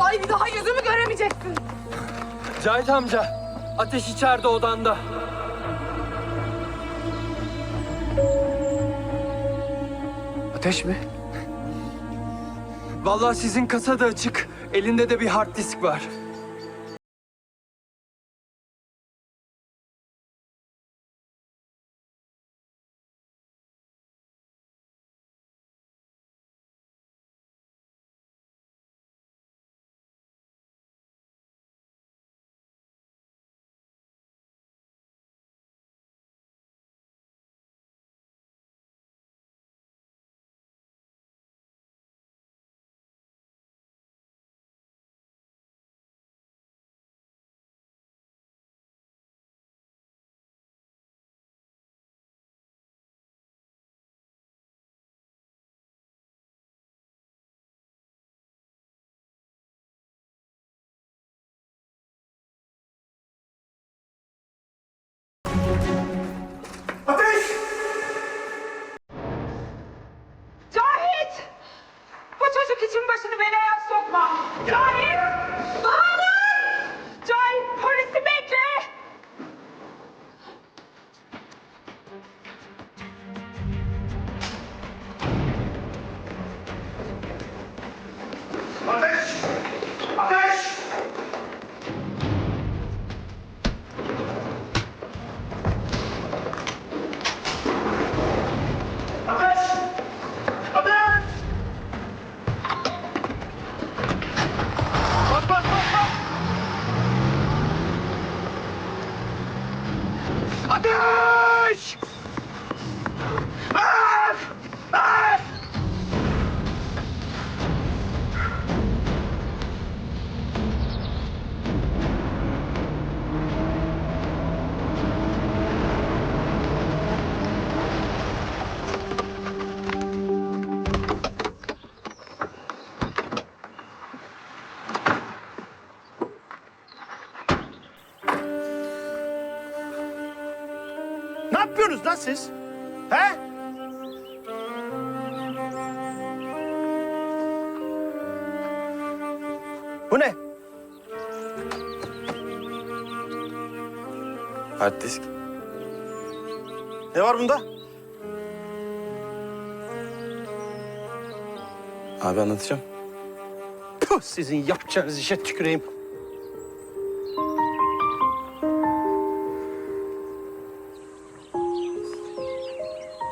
Ay bir daha yüzümü göremeyeceksin. Cahit amca, ateş içeride odanda. Ateş mi? Vallahi sizin kasa da açık. Elinde de bir hard disk var. Yapıyorsunuz lan siz? He? Bu ne? Hard disk. Ne var bunda? Abi anlatacağım. Puh, sizin yapacağınız işe tüküreyim.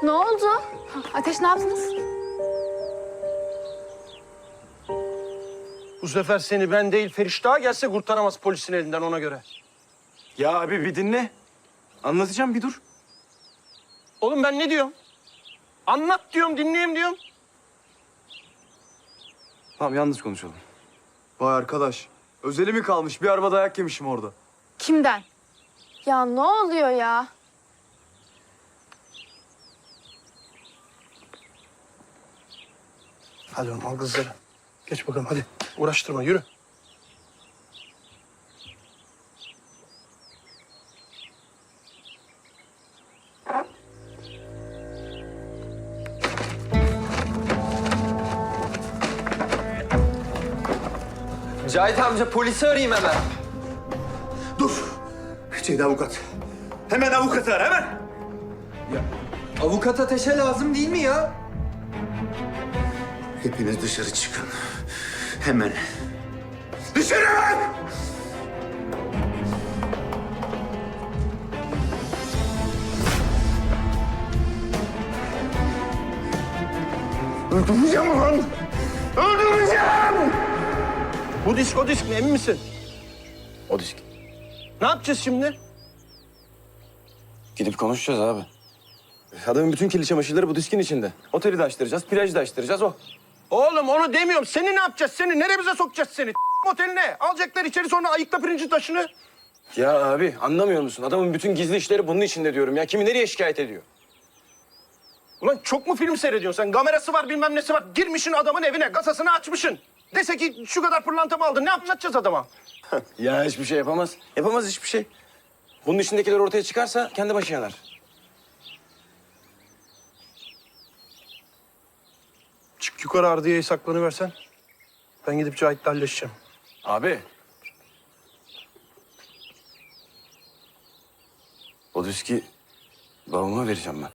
Ne oldu? Ateş ne yaptınız? Bu sefer seni ben değil Feriştah gelse kurtaramaz polisin elinden ona göre. Ya abi bir dinle. Anlatacağım bir dur. Oğlum ben ne diyorum? Anlat diyorum, dinleyeyim diyorum. Tamam yalnız konuşalım. Vay arkadaş. Özeli mi kalmış? Bir araba dayak yemişim orada. Kimden? Ya ne oluyor ya? Hadi oğlum al kızları. Geç bakalım hadi. Uğraştırma yürü. Cahit amca polisi arayayım hemen. Dur. Ceyda avukat. Hemen avukatı ara hemen. Avukat ateşe lazım değil mi ya? Hepiniz dışarı çıkın. Hemen. Dışarı hemen! Öldüreceğim ulan! Öldüreceğim! Bu disk o disk mi emin misin? O disk. Ne yapacağız şimdi? Gidip konuşacağız abi. Adamın bütün kirli çamaşırları bu diskin içinde. Oteli de açtıracağız, plajı da açtıracağız o. Oğlum onu demiyorum. Seni ne yapacağız seni? Nereye bize sokacağız seni? Oteline. Alacaklar içeri sonra ayıkla pirinci taşını. Ya abi anlamıyor musun? Adamın bütün gizli işleri bunun içinde diyorum ya. Kimi nereye şikayet ediyor? Ulan çok mu film seyrediyorsun sen? Kamerası var bilmem nesi var. Girmişsin adamın evine kasasını açmışsın. Dese ki şu kadar pırlanta mı aldın? Ne anlatacağız adama? Ya hiçbir şey yapamaz. Yapamaz hiçbir şey. Bunun içindekiler ortaya çıkarsa kendi başı yanar. Çık yukarı ardiyeye saklanıversen. Ben gidip Cahit'le halleşeceğim. Abi. O diski babama vereceğim ben.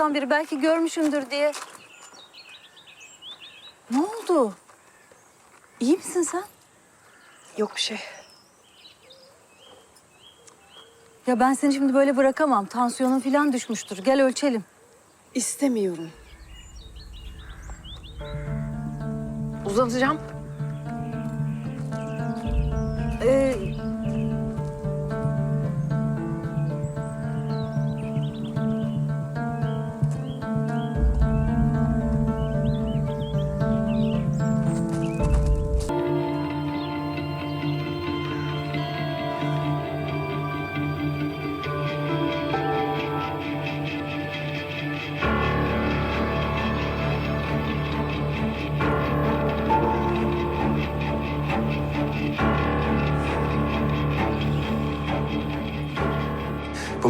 Tam biri belki görmüşündür diye. Ne oldu? İyi misin sen? Yok bir şey. Ya ben seni şimdi böyle bırakamam. Tansiyonun falan düşmüştür. Gel ölçelim. İstemiyorum. Uzatacağım. Ee,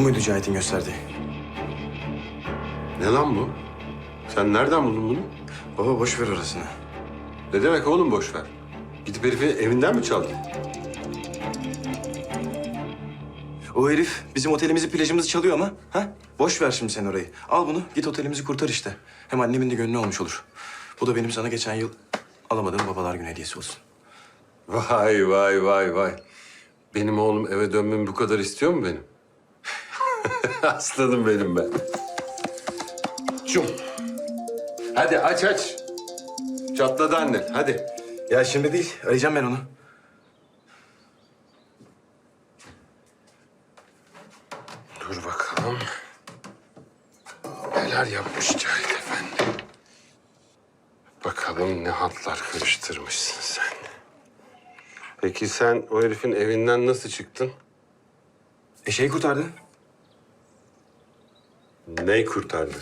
muydu Cahit'in gösterdiği? Ne lan bu? Sen nereden buldun bunu? Baba boş ver orasını. Ne demek oğlum boş ver? Gidip herifin evinden mi çaldın? O herif bizim otelimizi, plajımızı çalıyor ama. Ha? Boş ver şimdi sen orayı. Al bunu, git otelimizi kurtar işte. Hem annemin de gönlü olmuş olur. Bu da benim sana geçen yıl alamadığım babalar günü hediyesi olsun. Vay vay vay vay. Benim oğlum eve dönmemi bu kadar istiyor mu benim? Aslanım benim ben. Cum. Hadi aç aç. Çatladı annen hadi. Ya şimdi değil, arayacağım ben onu. Dur bakalım. Neler yapmış Cahit Efendi. Bakalım ne hatlar karıştırmışsın sen. Peki sen o herifin evinden nasıl çıktın? E şey kurtardı. Ney kurtardı?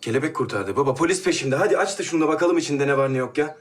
Kelebek kurtardı. Baba polis peşimde. Hadi aç da şunu da bakalım içinde ne var ne yok ya.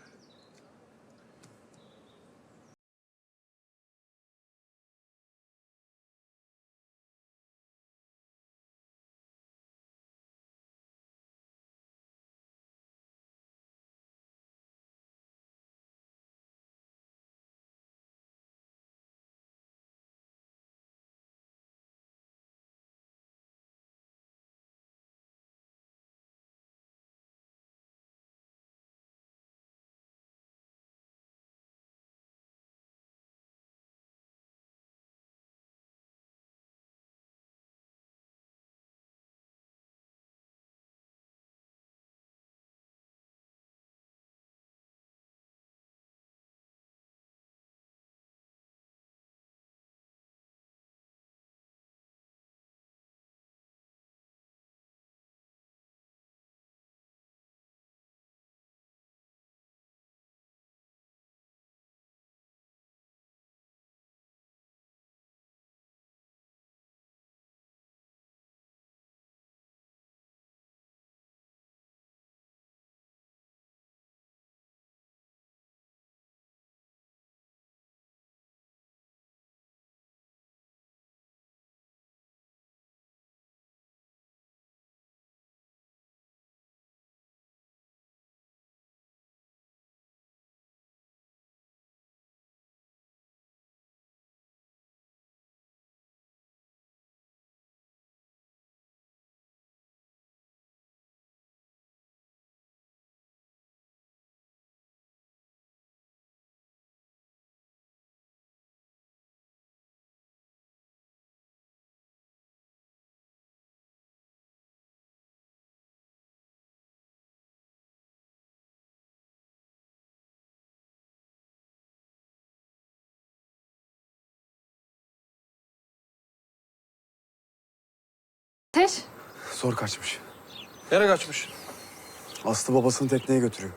Zor kaçmış. Nereye kaçmış? Aslı babasını tekneye götürüyor.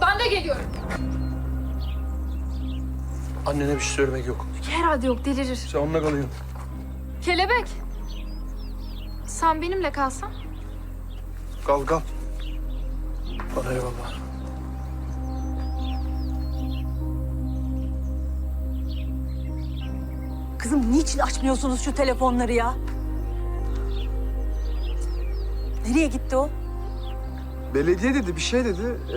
Ben de geliyorum. Annene bir şey söylemek yok. Herhalde yok delirir. Sen onunla kalıyorsun. Kelebek. Sen benimle kalsan. Kal kal. Bana eyvallah. Kızım niçin açmıyorsunuz şu telefonları ya? Nereye gitti o? Belediye dedi bir şey dedi. Ee,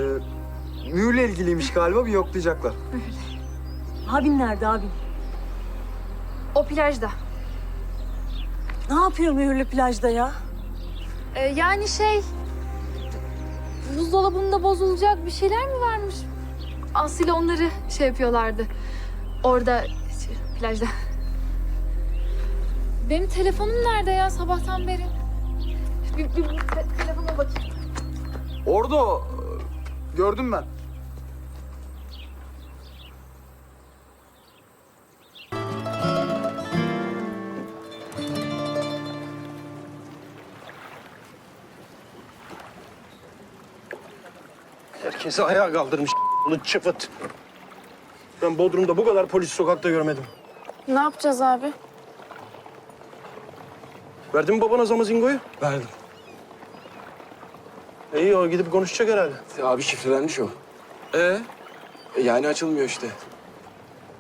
mühürle ilgiliymiş galiba bir yoklayacaklar. Abin nerede abin? O plajda. Ne yapıyor mühürlü plajda ya? Ee, yani şey... Buzdolabında bozulacak bir şeyler mi varmış? Aslı ile onları şey yapıyorlardı. Orada şey, plajda. Benim telefonum nerede ya sabahtan beri? Bir, bir, bir te- telefona bakayım. Orada o. Gördüm ben. Herkesi ayağa kaldırmış. Bunu çıfıt. Ben Bodrum'da bu kadar polis sokakta görmedim. Ne yapacağız abi? Verdin mi babana zamazingoyu? Verdim. İyi o gidip konuşacak herhalde. Abi şifrelenmiş o. Ee? Yani açılmıyor işte.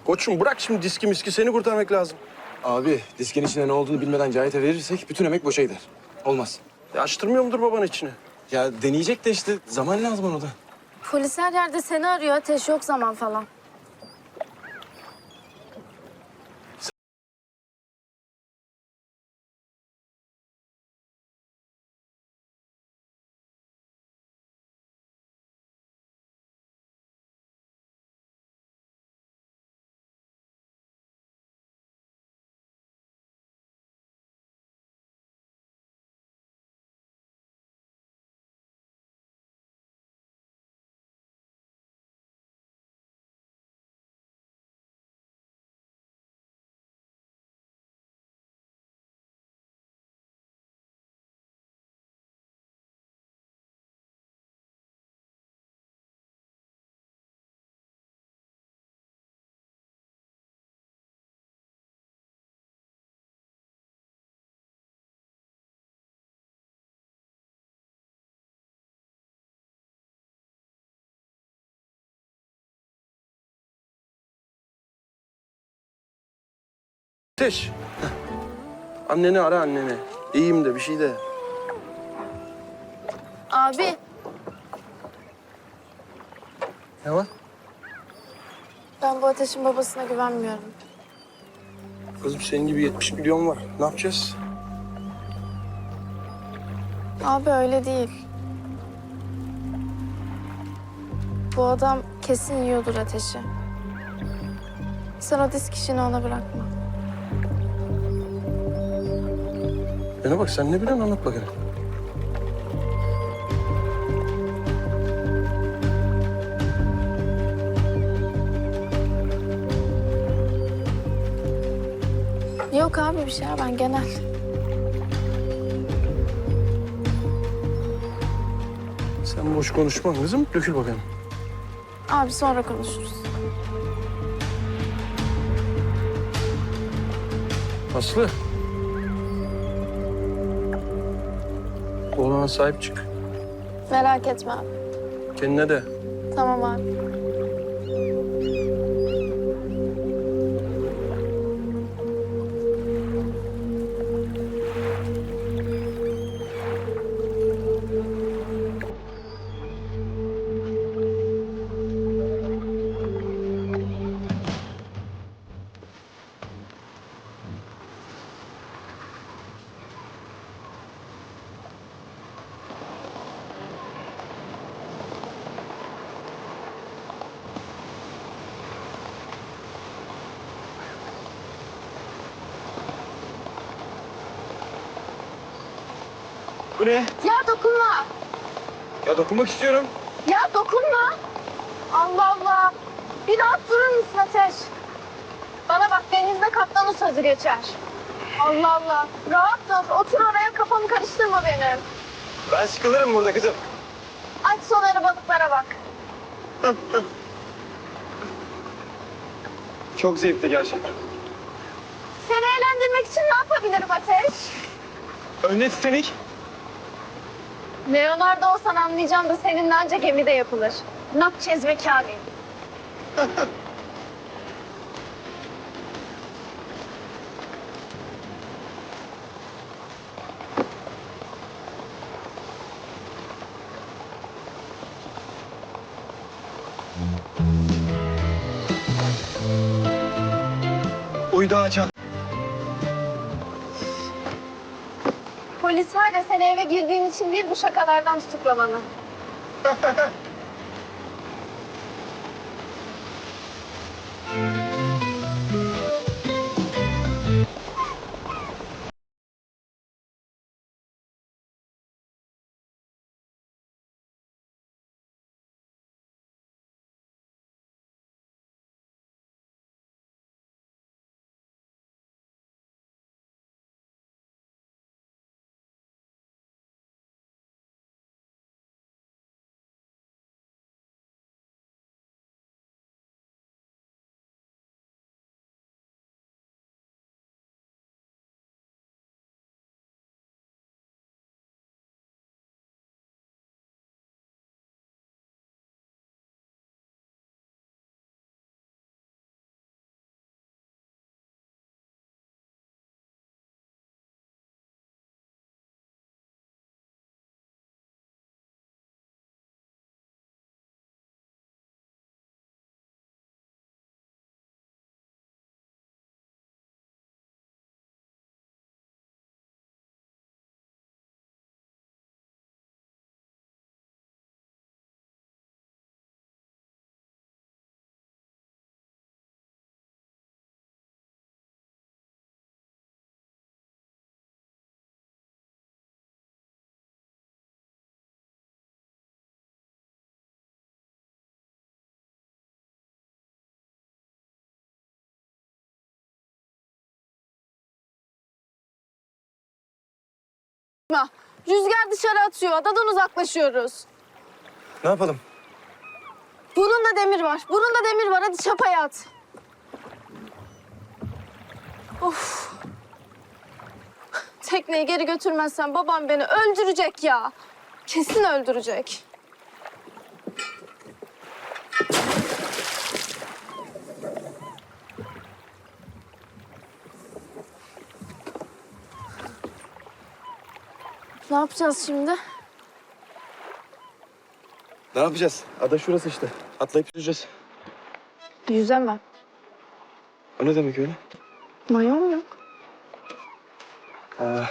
Koçum bırak şimdi diski miski seni kurtarmak lazım. Abi diskin içinde ne olduğunu bilmeden Cahit'e verirsek bütün emek boşa gider. Olmaz. Ya açtırmıyor mudur babanın içine? Ya deneyecek de işte zaman lazım ona da. Polis her yerde seni arıyor. Ateş yok zaman falan. Ateş. Anneni ara anneni. İyiyim de bir şey de. Abi Ne var? ben bu ateşin babasına güvenmiyorum. Kızım senin gibi 70 milyon var. Ne yapacağız? Abi öyle değil. Bu adam kesin yiyordur ateşi. Sen o disk işini ona bırakma. Bana bak sen ne biliyorsun anlat bakayım. Yok abi bir şey ya, ben genel. Sen boş konuşma kızım. Dökül bakayım. Abi sonra konuşuruz. Aslı. Oğlana sahip çık. Merak etme abi. Kendine de. Tamam abi. Bu ne? Ya dokunma. Ya dokunmak istiyorum. Ya dokunma. Allah Allah. Bir rahat durur musun Ateş? Bana bak denizde kaptanın sözü geçer. Allah Allah. Rahat dur. Otur oraya kafamı karıştırma benim. Ben sıkılırım burada kızım. Aç sonarı balıklara bak. Çok zevkli gerçekten. Seni eğlendirmek için ne yapabilirim Ateş? Önüne Titanic. Leonardo olsan anlayacağım da seninle anca gemide yapılır. Yapacağız ve Kamil? Uydu açan. Ya seni eve girdiğin için değil bu şakalardan tutuklamanı. Rüzgar dışarı atıyor. Adadan uzaklaşıyoruz. Ne yapalım? Bunun da demir var. Bunun da demir var. Hadi çapaya at. Of. Tekneyi geri götürmezsen babam beni öldürecek ya. Kesin öldürecek. Yapacağız şimdi? Ne yapacağız? Ada şurası işte. Atlayıp yüzeceğiz. Yüzemem. O ne demek öyle? Mayom yok. Aa,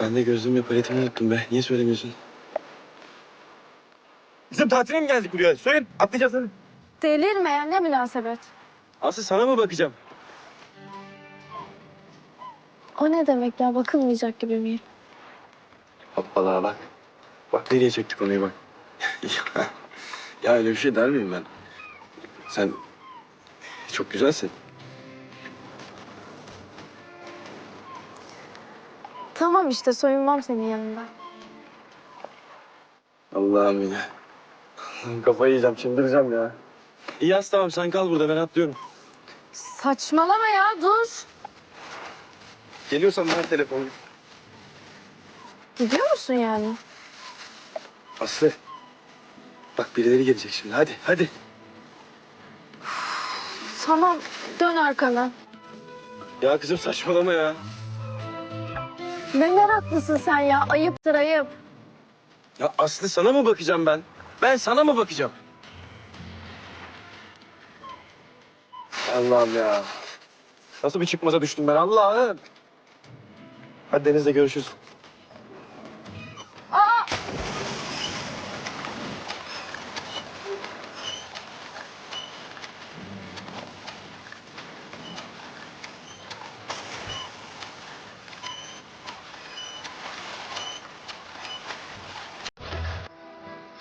ben de gözlüğümle paletimi unuttum be. Niye söylemiyorsun? Bizim tatile mi geldik buraya? Söyle, atlayacağız hadi. Delirme ya ne münasebet. Aslı sana mı bakacağım? O ne demek ya bakılmayacak gibi miyim? Hoppala bak. Bak nereye çektik konuyu bak. ya öyle bir şey der miyim ben? Sen çok güzelsin. Tamam işte soyunmam senin yanında. Allah'ım yine. Kafayı yiyeceğim, çıldıracağım ya. İyi yaz tamam sen kal burada ben atlıyorum. Saçmalama ya dur. Geliyorsan ver telefonu. Gidiyor musun yani? Aslı. Bak birileri gelecek şimdi. Hadi hadi. Tamam dön arkana. Ya kızım saçmalama ya. Ne meraklısın sen ya ayıptır ayıp. Ya Aslı sana mı bakacağım ben? Ben sana mı bakacağım? Allah'ım ya. Nasıl bir çıkmaza düştüm ben Allah'ım. Hadi denizde görüşürüz.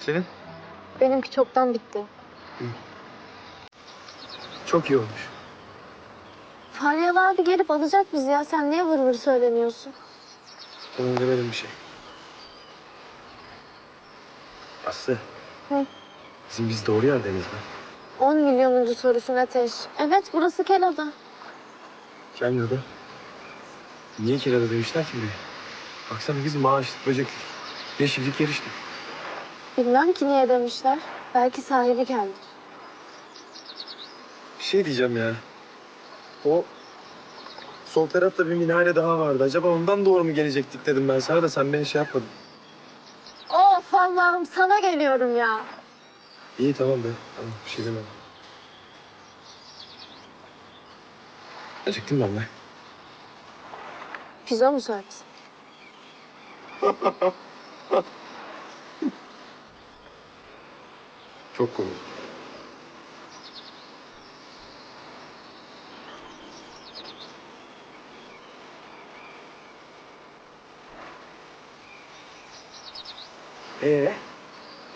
Senin? Benimki çoktan bitti. Çok iyi olmuş. Feryal abi gelip alacak bizi ya. Sen niye vır vır söylemiyorsun? Tamam demedim bir şey. Aslı. Hı? Bizim biz doğru yerdeyiz mi? 10 milyonuncu sorusun Ateş. Evet burası Kelada. Gelmiyordu. Niye kirada demişler ki buraya? Baksana biz maaşlık, böceklik, yeşillik yarıştık. Bilmem ki niye demişler. Belki sahibi geldi. Bir şey diyeceğim ya. O sol tarafta bir minare daha vardı. Acaba ondan doğru mu gelecektik dedim ben sana da sen beni şey yapmadın. Of Allah'ım sana geliyorum ya. İyi tamam be. Tamam bir şey demem. Acıktım ben be. Pizza mı söylesin? Çok komik. Ee,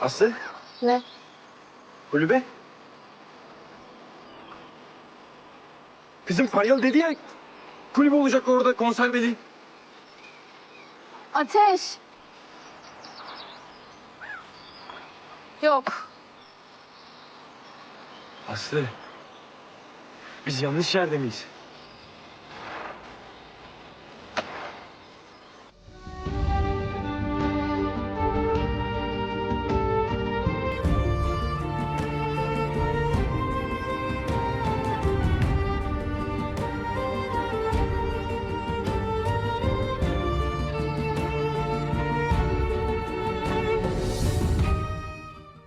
Aslı, Ne? kulübe. Bizim Faryal dedi ya, kulübe olacak orada konser dedi. Ateş. Yok. Aslı, biz yanlış yerde miyiz?